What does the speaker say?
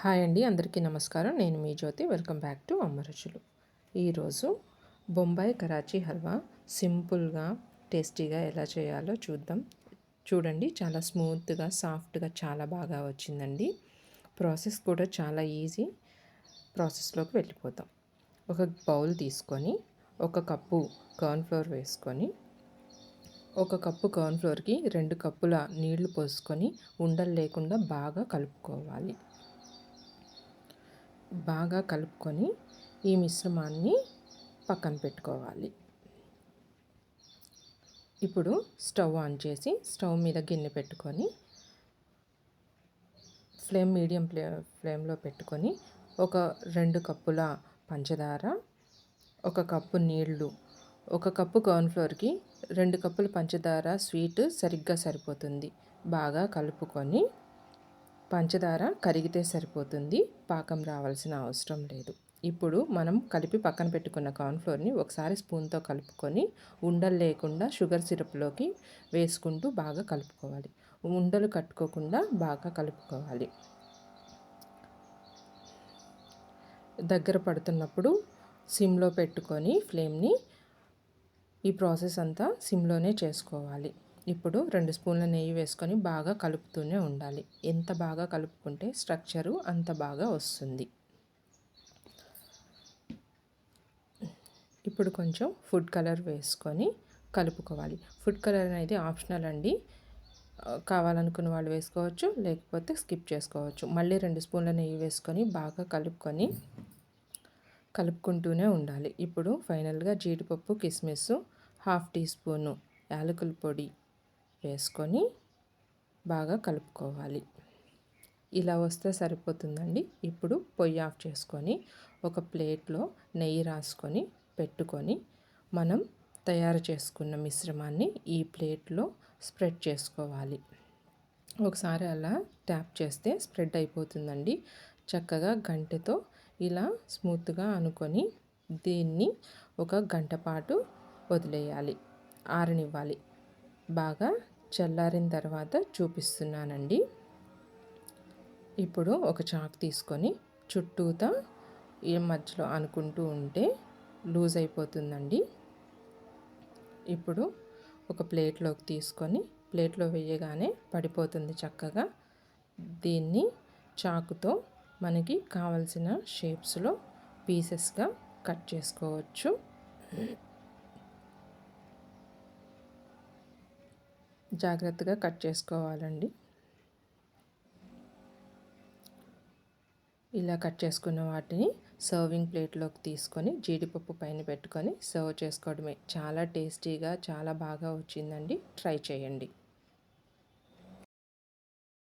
Hi అండి అందరికీ నమస్కారం. నేను మీ జ్యోతి. వెల్కమ్ బ్యాక్ టు అమ్మ ఈరోజు బొంబాయి కరాచీ హల్వా సింపుల్గా టేస్టీగా ఎలా చేయాలో చూద్దాం. చూడండి చాలా స్మూత్గా సాఫ్ట్గా చాలా బాగా వచ్చిందండి. ప్రాసెస్ కూడా చాలా ఈజీ. ప్రాసెస్లోకి వెళ్ళిపోతాం. ఒక బౌల్ తీసుకొని ఒక కప్పు కార్న్ఫ్లోర్ వేసుకొని ఒక కప్పు కార్న్ఫ్లోర్కి రెండు కప్పుల నీళ్ళు పోసుకొని ఉండలు లేకుండా బాగా కలుపుకోవాలి. బాగా కలుపుకొని ఈ మిశ్రమాన్ని పక్కన పెట్టుకోవాలి. ఇప్పుడు స్టవ్ ఆన్ చేసి స్టవ్ మీద గిన్నె పెట్టుకొని ఫ్లేమ్ మీడియం ఫ్లే ఫ్లేమ్లో పెట్టుకొని ఒక రెండు కప్పుల పంచదార ఒక కప్పు నీళ్ళు ఒక కప్పు కార్న్ఫ్లోర్కి రెండు కప్పులు పంచదార స్వీట్ సరిగ్గా సరిపోతుంది. బాగా కలుపుకొని పంచదార కరిగితే సరిపోతుంది. పాకం రావాల్సిన అవసరం లేదు. ఇప్పుడు మనం కలిపి పక్కన పెట్టుకున్న కార్న్ఫ్లోర్ని ఒకసారి స్పూన్తో కలుపుకొని ఉండలు లేకుండా షుగర్ సిరప్లోకి వేసుకుంటూ బాగా కలుపుకోవాలి. ఉండలు కట్టుకోకుండా బాగా కలుపుకోవాలి. దగ్గర పడుతున్నప్పుడు సిమ్లో పెట్టుకొని ఫ్లేమ్ని ఈ ప్రాసెస్ అంతా సిమ్లోనే చేసుకోవాలి. ఇప్పుడు రెండు స్పూన్ల నెయ్యి వేసుకొని బాగా కలుపుతూనే ఉండాలి. ఎంత బాగా కలుపుకుంటే స్ట్రక్చరు అంత బాగా వస్తుంది. ఇప్పుడు కొంచెం ఫుడ్ కలర్ వేసుకొని కలుపుకోవాలి. ఫుడ్ కలర్ అనేది ఆప్షనల్ అండి. కావాలనుకున్న వాళ్ళు వేసుకోవచ్చు లేకపోతే స్కిప్ చేసుకోవచ్చు. మళ్ళీ రెండు స్పూన్ల నెయ్యి వేసుకొని బాగా కలుపుకొని కలుపుకుంటూనే ఉండాలి. ఇప్పుడు ఫైనల్గా జీడిపప్పు కిస్మిస్ హాఫ్ టీ స్పూను యాలకుల పొడి వేసుకొని బాగా కలుపుకోవాలి. ఇలా వస్తే సరిపోతుందండి. ఇప్పుడు పొయ్యి ఆఫ్ చేసుకొని ఒక ప్లేట్లో నెయ్యి రాసుకొని పెట్టుకొని మనం తయారు చేసుకున్న మిశ్రమాన్ని ఈ ప్లేట్లో స్ప్రెడ్ చేసుకోవాలి. ఒకసారి అలా ట్యాప్ చేస్తే స్ప్రెడ్ అయిపోతుందండి. చక్కగా గంటెతో ఇలా స్మూత్గా అనుకొని దీన్ని ఒక గంట పాటు వదిలేయాలి. ఆరనివ్వాలి. బాగా చల్లారిన తర్వాత చూపిస్తున్నానండి. ఇప్పుడు ఒక చాక్ తీసుకొని చుట్టూతా ఈ మధ్యలో అనుకుంటూ ఉంటే లూజ్ అయిపోతుందండి. ఇప్పుడు ఒక ప్లేట్లోకి తీసుకొని ప్లేట్లో వేయగానే పడిపోతుంది చక్కగా. దీన్ని చాకుతో మనకి కావలసిన షేప్స్లో పీసెస్గా కట్ చేసుకోవచ్చు. జాగ్రత్తగా కట్ చేసుకోవాలండి. ఇలా కట్ చేసుకున్న వాటిని సర్వింగ్ ప్లేట్లోకి తీసుకొని జీడిపప్పు పైన పెట్టుకొని సర్వ్ చేసుకోవడమే. చాలా టేస్టీగా చాలా బాగా వచ్చిందండి. ట్రై చేయండి.